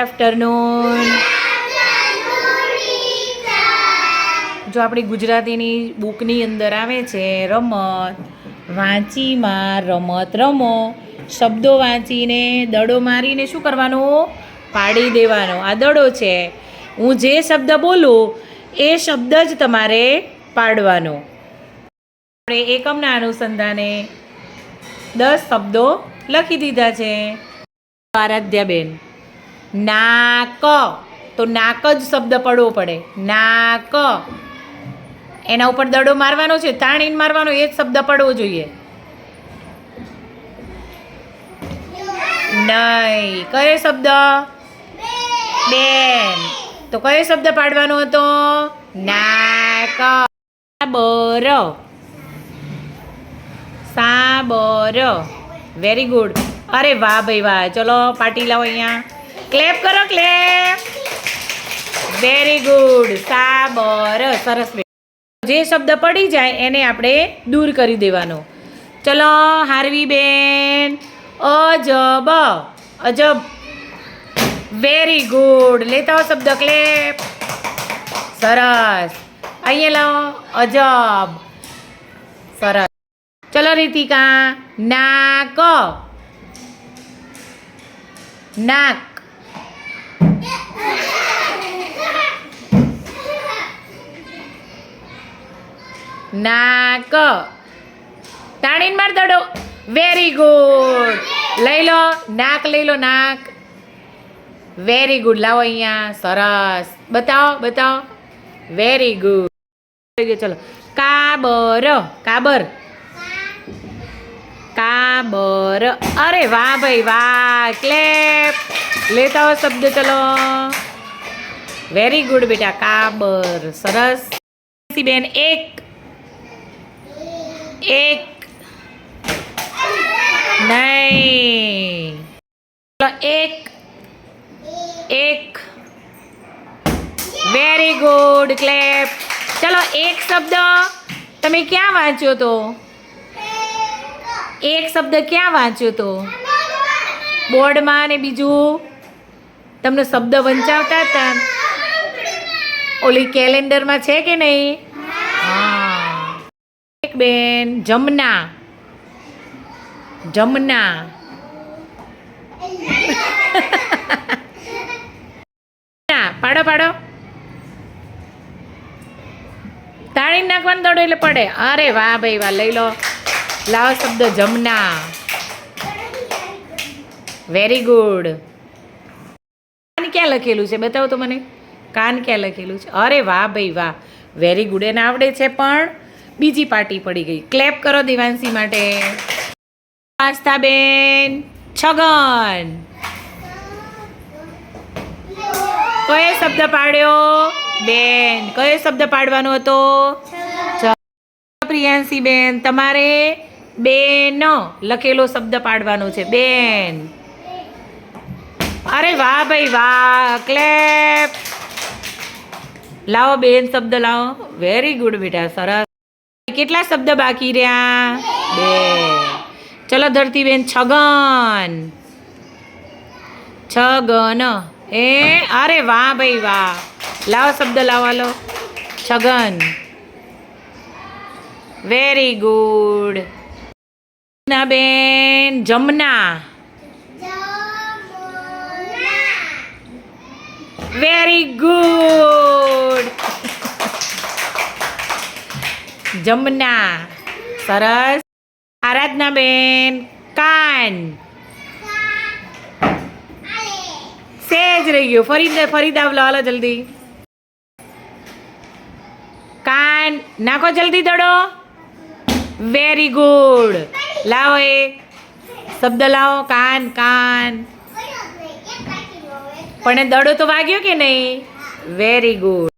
Afternoon જો આપણી ગુજરાતીની બુકની અંદર આવે છે, રમત. વાંચીમાં રમત રમો. શબ્દો વાંચીને દડો મારીને શું કરવાનું? પાડી દેવાનો. આ દડો છે. હું જે શબ્દ બોલું, એ શબ્દ જ તમારે પાડવાનો. આપણે એકમના અનુસંધાને દસ શબ્દો લખી દીધા છે. આરાધ્યાબેન. નાક. તો નાક જ શબ્દ પડવો પડે. નાક. એના ઉપર દડો મારવાનો છે, તાણીને મારવાનો, એ જ શબ્દ પડવો જોઈએ. નહીં. કયો શબ્દ? બેન. તો કયો શબ્દ પાડવાનો હતો? નાક. સાબર. સાબર. વેરી ગુડ અરે વાહ ભાઈ વાહ. ચલો, પાટી લાવો અહીંયા. ક્લેપ કરો, ક્લેપ. વેરી ગુડ સાબર, સરસ. જે શબ્દ પડી જાય એને આપણે દૂર કરી દેવાનો. ચલો હારવી બેન અજબ. અજબ. વેરી ગુડ લેતા શબ્દ, ક્લેપ. સરસ. અહીંયા લાવો અજબ. સરસ. ચલો, રીતિકા. નાક. નાક. નાક. તાણીને માર દડો. વેરી ગુડ લઈ લો. નાક, લઈ લો, નાક. વેરી ગુડ લાવો અહીંયા. સરસ. બતાવો બતાવો. વેરી ગુડ ચલો. કાબર. કાબર. કાબર. અરે વાહ ભાઈ વાહ. ક્લેપ. લેતા હો શબ્દ, ચલો. વેરી ગુડ બેટા. કાબર. સરસ. બેન, એક. એક, નહીં. એક એક. વેરી ગુડ ક્લેપ ચલો એક શબ્દ, તમે ક્યાં વાંચ્યો તો? એક શબ્દ ક્યાં વાંચ્યો તો? બોર્ડમાં ને બીજું? તમને શબ્દ વંચાવતા હતા? ઓલી કેલેન્ડરમાં છે કે નહીં? બેન, જમના. જમના. પાડો પાડો. તાળી નાખવાનું દડો એટલે પડે. અરે વાહ ભાઈ વાહ, લઈ લો. લાવો શબ્દ જમના. વેરી ગુડ કાન ક્યાં લખેલું છે? બતાવો તો મને. કાન ક્યાં લખેલું છે? અરે વાહ ભાઈ વાહ. વેરી ગુડ એને આવડે છે પણ બીજી પાર્ટી પડી ગઈ. ક્લેપ કરો દિવાંશી માટે. આસ્થાબેન છગન. કયો શબ્દ પાડ્યો? બેન, કયો શબ્દ પાડવાનો હતો? પ્રિયાંશી બેન તમારે બેન લખેલો શબ્દ પાડવાનો છે. બેન. અરે વાહ ભાઈ વાહ ક્લેપ લાવો બેન શબ્દ, લાવો. વેરી ગુડ બેટા, સરસ. કેટલા શબ્દ બાકી રહ્યા? બે. ચલો ધરતીબેન છગન. છગન. એ અરે વાહ ભાઈ વાહ. લાવો શબ્દ લાવો લો છગન. વેરી ગુડ ના બેન જમના. Very good Jamna. સરસ. આરાધના બેન કાન. સેજ રહી ગયો. ફરી ફરી દાવ લો હાલો જલ્દી. કાન. નાખો જલ્દી દડો. વેરી ગુડ લાવો એ. શબ્દ લાવો. કાન કાન. પણ દડો તો વાગ્યો કે નહીં? Very good